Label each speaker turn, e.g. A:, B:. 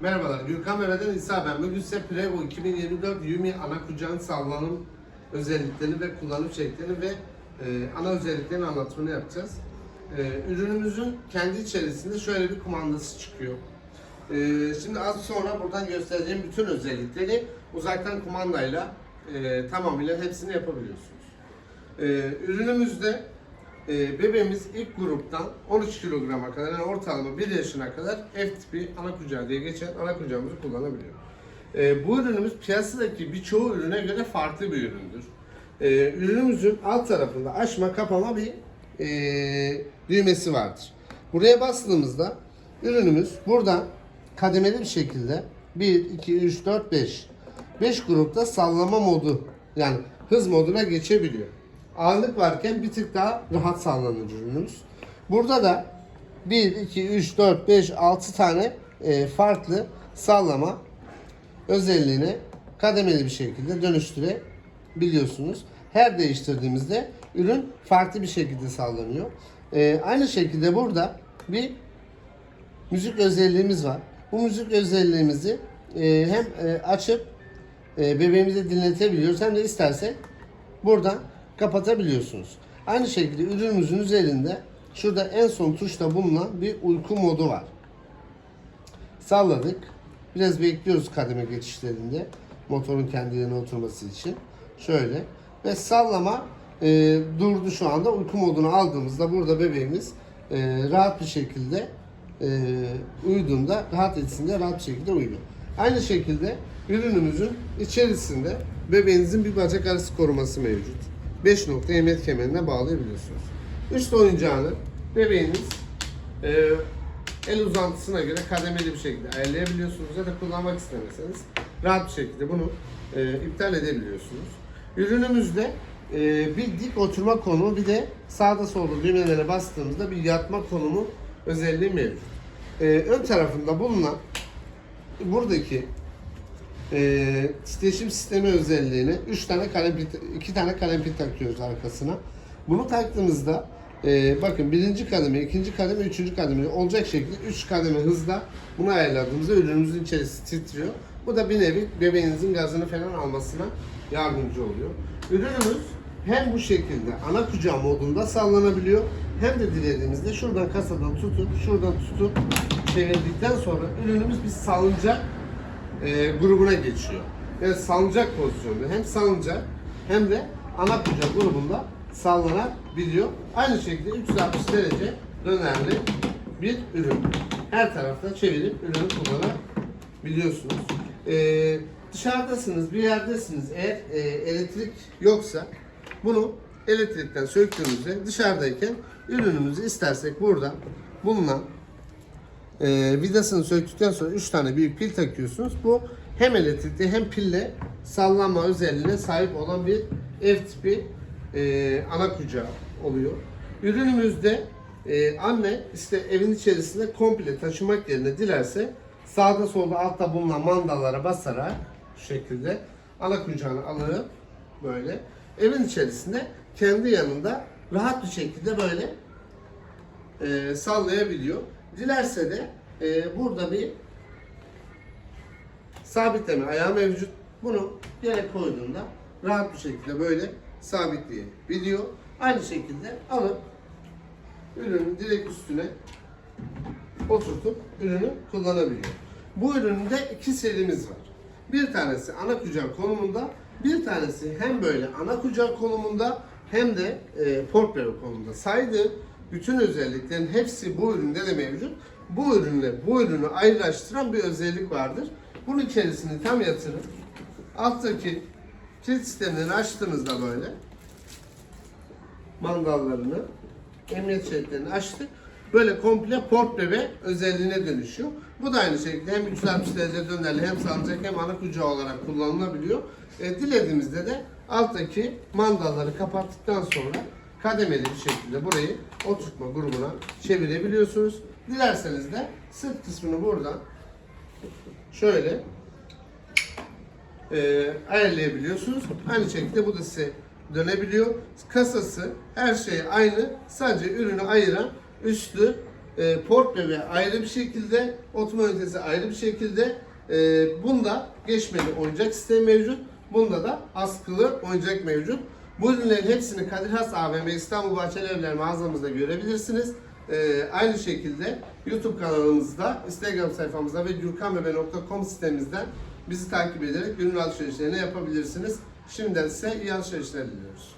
A: Merhabalar, Gürkan Mehmet'den İsa ben. Bugün size Prego 2024 Yumi ana kucağın sallanım özelliklerini ve kullanım şeklini ve e, ana özelliklerini anlatımını yapacağız. E, ürünümüzün kendi içerisinde şöyle bir kumandası çıkıyor. E, şimdi az sonra buradan göstereceğim bütün özellikleri uzaktan kumandayla e, tamamıyla hepsini yapabiliyorsunuz. E, ürünümüzde e, bebeğimiz ilk gruptan 13 kilograma kadar yani ortalama 1 yaşına kadar F tipi ana kucağı diye geçen ana kucağımızı kullanabiliyor. E, bu ürünümüz piyasadaki birçoğu ürüne göre farklı bir üründür. E, ürünümüzün alt tarafında açma kapama bir e, düğmesi vardır. Buraya bastığımızda ürünümüz burada kademeli bir şekilde 1, 2, 3, 4, 5 5 grupta sallama modu yani hız moduna geçebiliyor. Ağırlık varken bir tık daha rahat sallanır ürünümüz. Burada da 1, 2, 3, 4, 5, 6 tane e, farklı sallama özelliğini kademeli bir şekilde dönüştürebiliyorsunuz. Her değiştirdiğimizde ürün farklı bir şekilde sallanıyor. E, aynı şekilde burada bir müzik özelliğimiz var. Bu müzik özelliğimizi e, hem açıp bebeğimize dinletebiliyoruz hem de istersek buradan kapatabiliyorsunuz. Aynı şekilde ürünümüzün üzerinde şurada en son tuşta bulunan bir uyku modu var. Salladık. Biraz bekliyoruz kademe geçişlerinde motorun kendi yerine oturması için. Şöyle ve sallama e, durdu şu anda uyku modunu aldığımızda burada bebeğimiz e, rahat bir şekilde e, uyuduğunda rahat etsin diye rahat bir şekilde uyuyor. Aynı şekilde ürünümüzün içerisinde bebeğinizin bir bacak arası koruması mevcut. 5 nokta emniyet kemerine bağlayabiliyorsunuz. Üst oyuncağını bebeğiniz e, el uzantısına göre kademeli bir şekilde ayarlayabiliyorsunuz ya da kullanmak istemeseniz rahat bir şekilde bunu e, iptal edebiliyorsunuz. Ürünümüzde e, bir dik oturma konumu bir de sağda solda düğmelere bastığımızda bir yatma konumu özelliği mevcut. E, ön tarafında bulunan buradaki e, titreşim sistemi özelliğini 3 tane kalem pil, 2 tane kalem pil takıyoruz arkasına. Bunu taktığımızda e, bakın birinci kademe, ikinci kademe, üçüncü kademe olacak şekilde 3 kademe hızla bunu ayarladığımızda ürünümüzün içerisi titriyor. Bu da bir nevi bebeğinizin gazını falan almasına yardımcı oluyor. Ürünümüz hem bu şekilde ana kucağı modunda sallanabiliyor hem de dilediğimizde şuradan kasadan tutup şuradan tutup çevirdikten sonra ürünümüz bir salıncak e, grubuna geçiyor. Yani salıncak pozisyonunda hem salıncak hem de ana kucak grubunda sallanabiliyor. Aynı şekilde 360 derece dönerli bir ürün. Her tarafta çevirip ürünü kullanabiliyorsunuz. Ee, dışarıdasınız, bir yerdesiniz. Eğer e, elektrik yoksa bunu elektrikten söktüğümüzde dışarıdayken ürünümüzü istersek buradan bulunan e, vidasını söktükten sonra 3 tane büyük pil takıyorsunuz. Bu hem elektrikli hem pille sallanma özelliğine sahip olan bir ev tipi e, ana kucağı oluyor. Ürünümüzde e, anne işte evin içerisinde komple taşımak yerine dilerse sağda solda altta bulunan mandalara basarak şu şekilde ana kucağını alıp böyle evin içerisinde kendi yanında rahat bir şekilde böyle e, sallayabiliyor. Dilerse de e, burada bir sabitleme ayağı mevcut. Bunu yere koyduğunda rahat bir şekilde böyle sabitleyebiliyor. Aynı şekilde alıp ürünün direkt üstüne oturtup ürünü kullanabiliyor. Bu üründe iki serimiz var. Bir tanesi ana kucak konumunda, bir tanesi hem böyle ana kucak konumunda hem de e, portfolio konumunda. Saydığı bütün özelliklerin hepsi bu üründe de mevcut. Bu ürünle bu ürünü ayrılaştıran bir özellik vardır. Bunun içerisini tam yatırıp alttaki kilit sistemlerini açtığınızda böyle mandallarını, emniyet şeritlerini açtık. Böyle komple port bebe özelliğine dönüşüyor. Bu da aynı şekilde hem 360 derece dönerli hem salıncak hem ana kucağı olarak kullanılabiliyor. E, dilediğimizde de alttaki mandalları kapattıktan sonra kademeli bir şekilde burayı oturtma grubuna çevirebiliyorsunuz. Dilerseniz de sırt kısmını buradan şöyle e, ayarlayabiliyorsunuz. Aynı şekilde bu da size dönebiliyor. Kasası her şey aynı. Sadece ürünü ayıran üstü E, port bebe ayrı bir şekilde, oturma ünitesi ayrı bir şekilde. E, bunda geçmeli oyuncak sistemi mevcut. Bunda da askılı oyuncak mevcut. Bu ürünlerin hepsini Kadir Has AVM İstanbul Bahçeli Evler mağazamızda görebilirsiniz. Ee, aynı şekilde YouTube kanalımızda, Instagram sayfamızda ve gürkanbebe.com sitemizden bizi takip ederek ürün alışverişlerini yapabilirsiniz. Şimdiden size iyi alışverişler diliyoruz.